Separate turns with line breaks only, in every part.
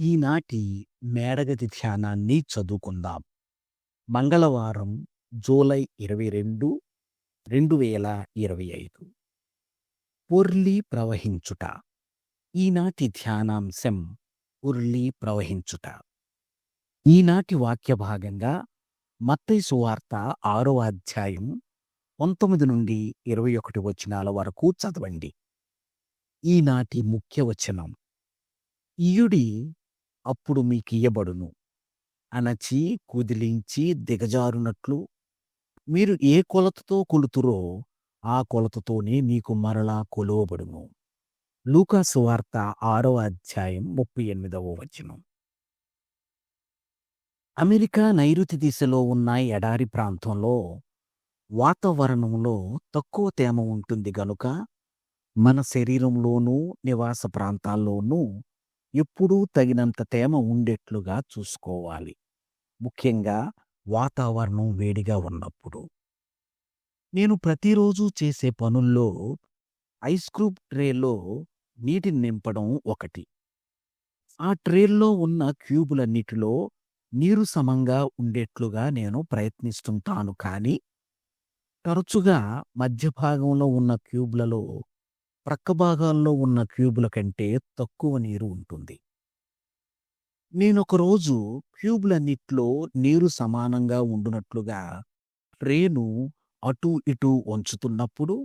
ఈనాటి మేడగది ధ్యానాన్ని చదువుకుందాం. మంగళవారం జూలై ఇరవై రెండు రెండు వేల ఇరవై ఐదు పొర్లి ప్రవహించుట. ఈనాటి ధ్యానాంశం ఉర్లి ప్రవహించుట. ఈనాటి వాక్య భాగంగా మత్తయి సువార్త ఆరో అధ్యాయం పంతొమ్మిది నుండి ఇరవై ఒకటి వచనాల వరకు చదవండి. ఈనాటి ముఖ్య వచనం. ఈయుడి అప్పుడు మీకియ్యబడును. అనచి కుదిలించి దిగజారునట్లు మీరు ఏ కొలతతో కొలుతురో ఆ కొలతతోనే మీకు మరలా కొలువబడును. లూకాసు వార్త ఆరవ అధ్యాయం ముప్పై ఎనిమిదవ వచనం. అమెరికా నైరుతి దిశలో ఉన్న ఎడారి ప్రాంతంలో వాతావరణంలో తక్కువ తేమ ఉంటుంది గనుక మన శరీరంలోనూ నివాస ప్రాంతాల్లోనూ ఎప్పుడూ తగినంత తేమ ఉండేట్లుగా చూసుకోవాలి. ముఖ్యంగా వాతావరణం వేడిగా ఉన్నప్పుడు. నేను ప్రతిరోజు చేసే పనుల్లో ఐస్ క్యూబ్ ట్రేలో నీటిని నింపడం ఒకటి. ఆ ట్రేల్లో ఉన్న క్యూబులన్నిటిలో నీరు సమంగా ఉండేట్లుగా నేను ప్రయత్నిస్తుంటాను కానీ తరచుగా మధ్య భాగంలో ఉన్న క్యూబ్లలో ప్రక్క భాగాల్లో ఉన్న క్యూబుల కంటే తక్కువ నీరు ఉంటుంది. నేనొకరోజు క్యూబ్లన్నిట్లో నీరు సమానంగా ఉండునట్లుగా ట్రేను అటూ ఇటూ వంచుతున్నప్పుడు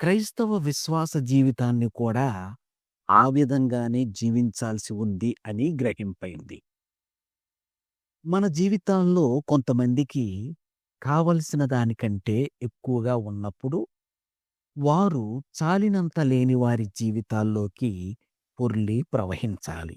క్రైస్తవ విశ్వాస జీవితాన్ని కూడా ఆ విధంగానే జీవించాల్సి ఉంది అని గ్రహింపైంది. మన జీవితాల్లో కొంతమందికి కావలసిన దానికంటే ఎక్కువగా ఉన్నప్పుడు వారు చాలినంత లేని వారి జీవితాల్లోకి పొర్లి ప్రవహించాలి.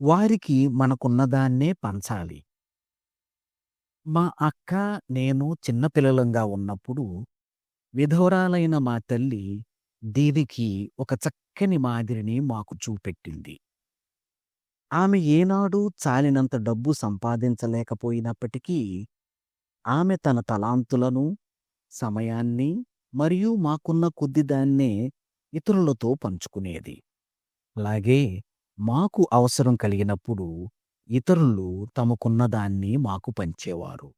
వారికి మనకున్నదాన్నే పంచాలి. మా అక్క నేను చిన్నపిల్లలంగా ఉన్నప్పుడు విధవరాలైన మా తల్లి దీనికి ఒక చక్కని మాదిరిని మాకు చూపెట్టింది. ఆమె ఏనాడు చాలినంత డబ్బు సంపాదించలేకపోయినప్పటికీ ఆమె తన తలాంతులను సమయాన్ని మరియు మాకున్న కొద్దిదాన్నే ఇతరులతో పంచుకునేది. అలాగే మాకు అవసరం కలిగినప్పుడు ఇతరులు తమకున్న దాన్ని మాకు పంచేవారు.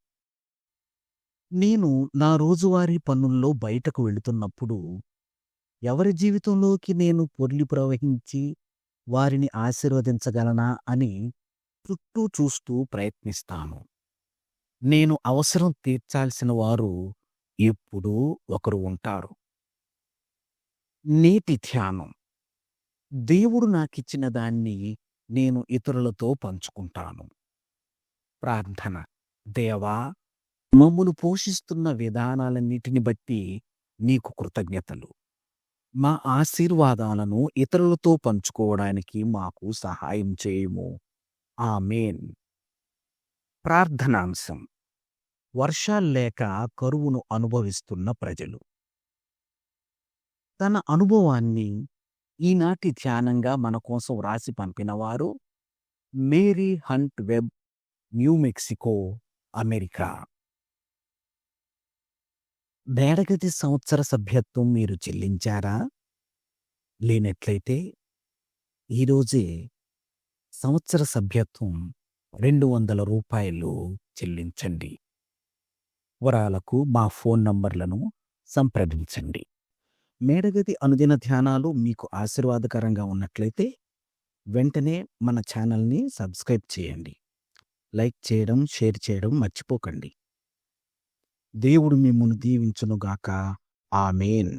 నేను నా రోజువారీ పనుల్లో బయటకు వెళుతున్నప్పుడు ఎవరి జీవితంలోకి నేను పొర్లి ప్రవహించి వారిని ఆశీర్వదించగలనా అని చుట్టూ చూస్తూ ప్రయత్నిస్తాను. నేను అవసరం తీర్చాల్సిన వారు ఎప్పుడూ ఒకరు ఉంటారు. నేటి ధ్యానం. దేవుడు నాకిచ్చిన దాన్ని నేను ఇతరులతో పంచుకుంటాను. ప్రార్థన. దేవా మమ్మను పోషిస్తున్న విధానాలన్నిటిని బట్టి నీకు కృతజ్ఞతలు. మా ఆశీర్వాదాలను ఇతరులతో పంచుకోవడానికి మాకు సహాయం చేయము. ఆమెన్. ప్రార్థనాంశం. వర్షాల్లేక కరువును అనుభవిస్తున్న ప్రజలు. తన అనుభవాన్ని ఈనాటి ధ్యానంగా మన కోసం రాసి పంపినవారు మేరీ హంట్ వెబ్ న్యూ మెక్సికో అమెరికా. బేడగతి సంవత్సర సభ్యత్వం మీరు చెల్లించారా? లేనట్లయితే ఈరోజే సంవత్సర సభ్యత్వం రెండు వందల రూపాయలు చెల్లించండి. వివరాలకు మా ఫోన్ నంబర్లను సంప్రదించండి. మేడగది అనుదిన ధ్యానాలు మీకు ఆశీర్వాదకరంగా ఉన్నట్లయితే వెంటనే మన ఛానల్ని సబ్స్క్రైబ్ చేయండి. లైక్ చేయడం షేర్ చేయడం మర్చిపోకండి. దేవుడు మిమ్మల్ని దీవించునుగాక. ఆమెన్.